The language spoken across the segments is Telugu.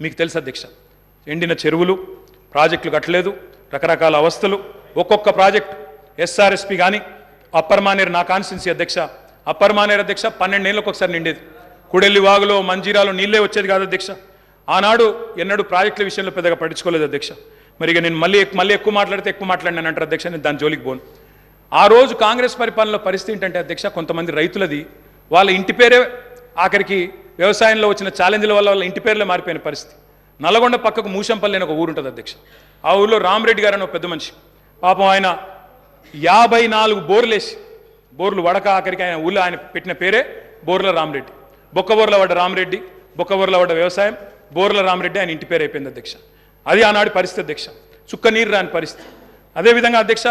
మీకు తెలుసు అధ్యక్ష ఎండిన చెరువులు ప్రాజెక్టులు కట్టలేదు రకరకాల అవస్థలు. ఒక్కొక్క ప్రాజెక్ట్ ఎస్ఆర్ఎస్పి కానీ అప్పర్ మానేరు నా కాన్స్టిట్యున్సీ అధ్యక్ష అప్పర్ మానేరు అధ్యక్ష పన్నెండేళ్ళకి ఒకసారి నిండేది. కుడెల్లి వాగులో మంజీరాలో నీళ్ళే వచ్చేది కాదు అధ్యక్ష. ఆనాడు ఎన్నడూ ప్రాజెక్టుల విషయంలో పెద్దగా పట్టించుకోలేదు అధ్యక్ష. మరి ఇక నేను మళ్ళీ మళ్ళీ ఎక్కువ మాట్లాడితే ఎక్కువ మాట్లాడినాను అంటారు అధ్యక్ష నేను దాని జోలికి పోను. ఆ రోజు కాంగ్రెస్ పరిపాలనలో పరిస్థితి ఏంటంటే అధ్యక్ష కొంతమంది రైతులది వాళ్ళ ఇంటి పేరే ఆఖరికి వ్యవసాయంలో వచ్చిన ఛాలెంజ్ల వల్ల వాళ్ళ ఇంటి పేర్లే మారిపోయిన పరిస్థితి. నల్లగొండ పక్కకు మూషంపల్లి అని ఒక ఊరు ఉంటుంది అధ్యక్ష. ఆ ఊళ్ళో రామరెడ్డి గారు అని ఒక పెద్ద మనిషి. పాపం ఆయన యాభై నాలుగు బోర్లేసి బోర్లు వడక ఆఖరికి ఆయన ఊళ్ళో ఆయన పెట్టిన పేరే బోర్ల రామరెడ్డి. బొక్కబోర్ల వడ్డ రామరెడ్డి బొక్కబోర్ల వడ్డ వ్యవసాయం బోర్ల రామరెడ్డి ఆయన ఇంటి పేరు అయిపోయింది అధ్యక్ష. అది ఆనాడి పరిస్థితి అధ్యక్ష. చుక్క నీరు రాని పరిస్థితి. అదేవిధంగా అధ్యక్ష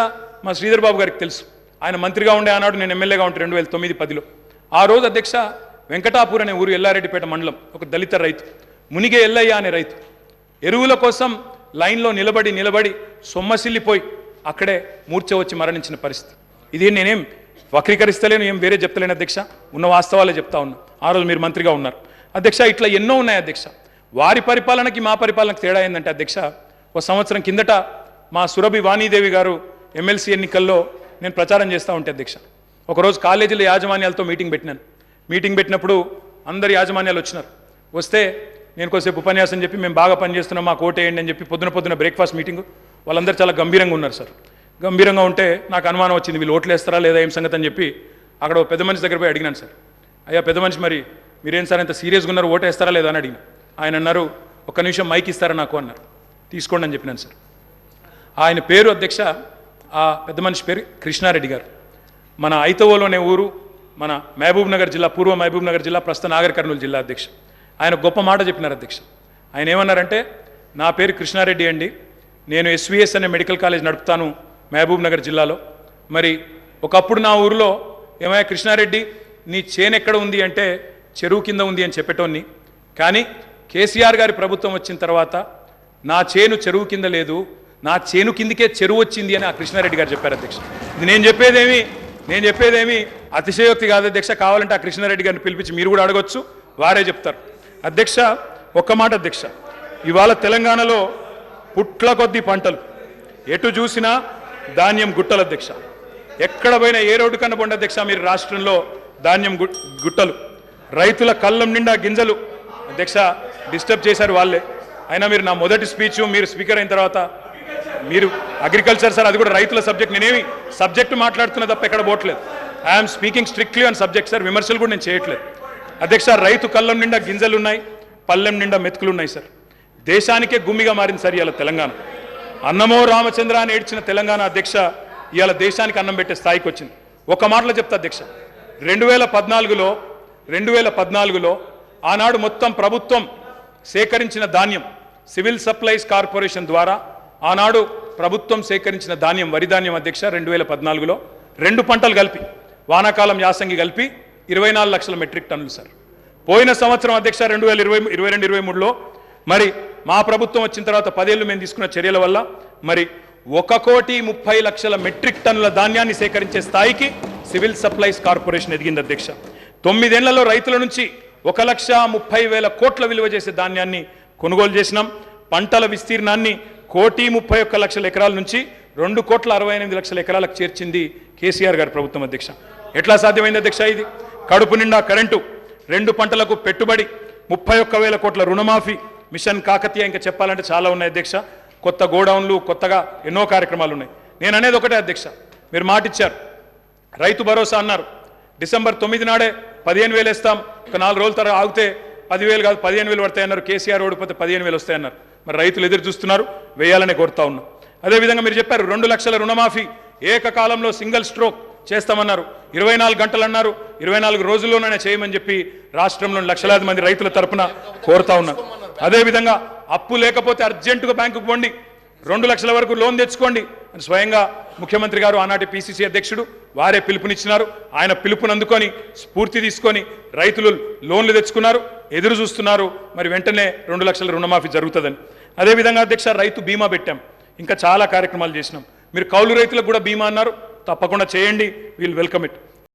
మా శ్రీధర్ బాబు గారికి తెలుసు. ఆయన మంత్రిగా ఉండే ఆనాడు నేను ఎమ్మెల్యేగా ఉంటే రెండు వేల తొమ్మిది పదిలో. ఆ రోజు అధ్యక్ష వెంకటాపూర్ అనే ఊరు ఎల్లారెడ్డిపేట మండలం ఒక దళిత రైతు. మునిగే ఎల్లయ్య అనే రైతు. ఎరువుల కోసం లైన్లో నిలబడి నిలబడి సొమ్మసిల్లిపోయి అక్కడే మూర్ఛ వచ్చి మరణించిన పరిస్థితి. ఇది నేనేం వక్రీకరిస్తలేను ఏం వేరే చెప్తలేను అధ్యక్ష. ఉన్న వాస్తవాలే చెప్తా ఉన్నా. ఆ రోజు మీరు మంత్రిగా ఉన్నారు. అధ్యక్ష ఇట్లా ఎన్నో ఉన్నాయి అధ్యక్ష. వారి పరిపాలనకి మా పరిపాలనకి తేడా ఏంటంటే అధ్యక్ష ఒక సంవత్సరం కిందట మా సురభి వాణీదేవి గారు ఎమ్మెల్సీ ఎన్నికల్లో నేను ప్రచారం చేస్తూ ఉంటే అధ్యక్ష. ఒకరోజు కాలేజీల యాజమాన్యాలతో మీటింగ్ పెట్టినాను. మీటింగ్ పెట్టినప్పుడు అందరి యాజమాన్యాలు వచ్చినారు. వస్తే నేను కొద్దిసేపు ఉపన్యాసం చెప్పి మేము బాగా పనిచేస్తున్నాం కోట ఏయండి అని చెప్పి పొద్దున పొద్దున బ్రేక్ఫాస్ట్ మీటింగ్ వాళ్ళందరూ చాలా గంభీరంగా ఉన్నారు సార్. గంభీరంగా ఉంటే నాకు అనుమానం వచ్చింది వీళ్ళు ఓట్లు వేస్తారా లేదా ఏం సంగతి అని చెప్పి అక్కడ పెద్ద మనిషి దగ్గర పోయి అడిగినాను సార్. అయ్యా పెద్ద మనిషి మరి మీరేం సార్ ఇంత సీరియస్గా ఉన్నారు ఓటు వేస్తారా లేదా అని అడిగిన. ఆయన అన్నారు ఒక్క నిమిషం మైక్ ఇస్తారా నాకు? అన్నారు. తీసుకోండి అని చెప్పినాను సార్. ఆయన పేరు అధ్యక్ష ఆ పెద్ద మనిషి పేరు కృష్ణారెడ్డి గారు. మన ఐతవోలోనే ఊరు మన మహబూబ్ నగర్ జిల్లా పూర్వ మహబూబ్ నగర్ జిల్లా ప్రస్తుత నాగర్ కర్నూలు జిల్లా అధ్యక్ష. ఆయన గొప్ప మాట చెప్పినారు అధ్యక్ష. ఆయన ఏమన్నారంటే నా పేరు కృష్ణారెడ్డి అండి. నేను ఎస్విఎస్ అనే మెడికల్ కాలేజ్ నడుపుతాను మహబూబ్ నగర్ జిల్లాలో. మరి ఒకప్పుడు నా ఊరిలో ఏమయ్యా కృష్ణారెడ్డి నీ చేను ఎక్కడ ఉంది అంటే చెరువు కింద ఉంది అని చెప్పేటోన్ని. కానీ కేసీఆర్ గారి ప్రభుత్వం వచ్చిన తర్వాత నా చేను చెరువు కింద లేదు నా చేను కిందకే చెరువు వచ్చింది అని ఆ కృష్ణారెడ్డి గారు చెప్పారు అధ్యక్ష. ఇది నేను చెప్పేదేమి? నేను చెప్పేదేమి అతిశయోక్తి కాదు. అధ్యక్ష కావాలంటే ఆ కృష్ణారెడ్డి గారిని పిలిపించి మీరు కూడా అడగొచ్చు. వారే చెప్తారు. అధ్యక్ష ఒక్క మాట అధ్యక్ష. ఇవాళ తెలంగాణలో పుట్ల కొద్ది పంటలు. ఎటు చూసినా ధాన్యం గుట్టలు అధ్యక్ష. ఎక్కడ పోయినా ఏ రోడ్డు కన్నా పోండి అధ్యక్ష మీరు రాష్ట్రంలో ధాన్యం గుట్టలు. రైతుల కళ్ళం నిండా గింజలు. అధ్యక్ష డిస్టర్బ్ చేశారు వాళ్ళే. అయినా మీరు నా మొదటి స్పీచ్ మీరు స్పీకర్ అయిన తర్వాత మీరు అగ్రికల్చర్ సార్ అది కూడా రైతుల సబ్జెక్ట్ నేనేమి సబ్జెక్టు మాట్లాడుతున్నా తప్ప ఎక్కడ పోవట్లేదు I'm speaking strictly on subject sir విమర్శలు కూడా నేను చేయట్లేదు. అధ్యక్ష రైతు కళ్ళం నిండా గింజలు ఉన్నాయి పల్లెం నిండా మెతుకులు ఉన్నాయి సార్ దేశానికే గుమ్మిగా మారింది సార్ ఇవాళ తెలంగాణ. అన్నమో రామచంద్ర అని ఏడ్చిన తెలంగాణ అధ్యక్ష ఇవాళ దేశానికి అన్నం పెట్టే స్థాయికి వచ్చింది. ఒక మాటలో చెప్తా అధ్యక్ష. రెండు వేల పద్నాలుగులో రెండు వేల పద్నాలుగులో ఆనాడు మొత్తం ప్రభుత్వం సేకరించిన ధాన్యం సివిల్ సప్లైస్ కార్పొరేషన్ ద్వారా ఆనాడు ప్రభుత్వం సేకరించిన ధాన్యం వరి ధాన్యం అధ్యక్ష రెండు వేల పద్నాలుగులో రెండు పంటలు కలిపి వానాకాలం యాసంగి కలిపి ఇరవై నాలుగు లక్షల మెట్రిక్ టన్నులు సార్. పోయిన సంవత్సరం అధ్యక్ష రెండు వేల ఇరవై ఇరవై రెండు ఇరవై మూడులో మరి మా ప్రభుత్వం వచ్చిన తర్వాత పదేళ్ళు మేము తీసుకున్న చర్యల వల్ల మరి ఒక కోటి ముప్పై లక్షల మెట్రిక్ టన్నుల ధాన్యాన్ని సేకరించే స్థాయికి సివిల్ సప్లైస్ కార్పొరేషన్ ఎదిగింది అధ్యక్ష. తొమ్మిదేళ్ళలో రైతుల నుంచి ఒక లక్ష ముప్పై వేల కోట్ల విలువ చేసే ధాన్యాన్ని కొనుగోలు చేసినాం. పంటల విస్తీర్ణాన్ని కోటి ముప్పై ఒక్క లక్షల ఎకరాల నుంచి రెండు కోట్ల అరవై ఎనిమిది లక్షల ఎకరాలకు చేర్చింది కేసీఆర్ గారి ప్రభుత్వం అధ్యక్ష. ఎట్లా సాధ్యమైంది అధ్యక్ష ఇది? కడుపు నిండా కరెంటు రెండు పంటలకు పెట్టుబడి ముప్పై ఒక్క వేల కోట్ల రుణమాఫీ మిషన్ కాకతీయ ఇంకా చెప్పాలంటే చాలా ఉన్నాయి అధ్యక్ష. కొత్త గోడౌన్లు కొత్తగా ఎన్నో కార్యక్రమాలు ఉన్నాయి. నేను అనేది ఒకటే అధ్యక్ష. మీరు మాటిచ్చారు. రైతు భరోసా అన్నారు. డిసెంబర్ తొమ్మిది నాడే పదిహేను వేలు ఇస్తాం ఒక నాలుగు రోజుల తర్వాత ఆగితే పదివేలు కాదు పదిహేను వేలు పడతాయన్నారు. కేసీఆర్ ఓడిపోతే పదిహేను వేలు వస్తాయన్నారు. మరి రైతులు ఎదురు చూస్తున్నారు వేయాలని కోరుతా ఉన్నాం. అదేవిధంగా మీరు చెప్పారు రెండు లక్షల రుణమాఫీ ఏకకాలంలో సింగిల్ స్ట్రోక్ చేస్తామన్నారు. ఇరవై నాలుగు గంటలు అన్నారు ఇరవై నాలుగు రోజుల్లోనే చేయమని చెప్పి రాష్ట్రంలోని లక్షలాది మంది రైతుల తరఫున కోరుతా ఉన్నారు అదేవిధంగా అప్పు లేకపోతే అర్జెంటుగా బ్యాంకుకు పోండి రెండు లక్షల వరకు లోన్ తెచ్చుకోండి అని స్వయంగా ముఖ్యమంత్రి గారు ఆనాటి పిసిసి అధ్యక్షుడు వారే పిలుపునిచ్చినారు. ఆయన పిలుపుని అందుకొని స్ఫూర్తి తీసుకొని రైతులు లోన్లు తెచ్చుకున్నారు. ఎదురు చూస్తున్నారు. మరి వెంటనే రెండు లక్షల రుణమాఫీ జరుగుతుందని. అదేవిధంగా అధ్యక్ష రైతు బీమా పెట్టాం. ఇంకా చాలా కార్యక్రమాలు చేసినాం. మీరు కౌలు రైతులకు కూడా బీమా అన్నారు. తప్పకుండా చేయండి. Wheel welcome it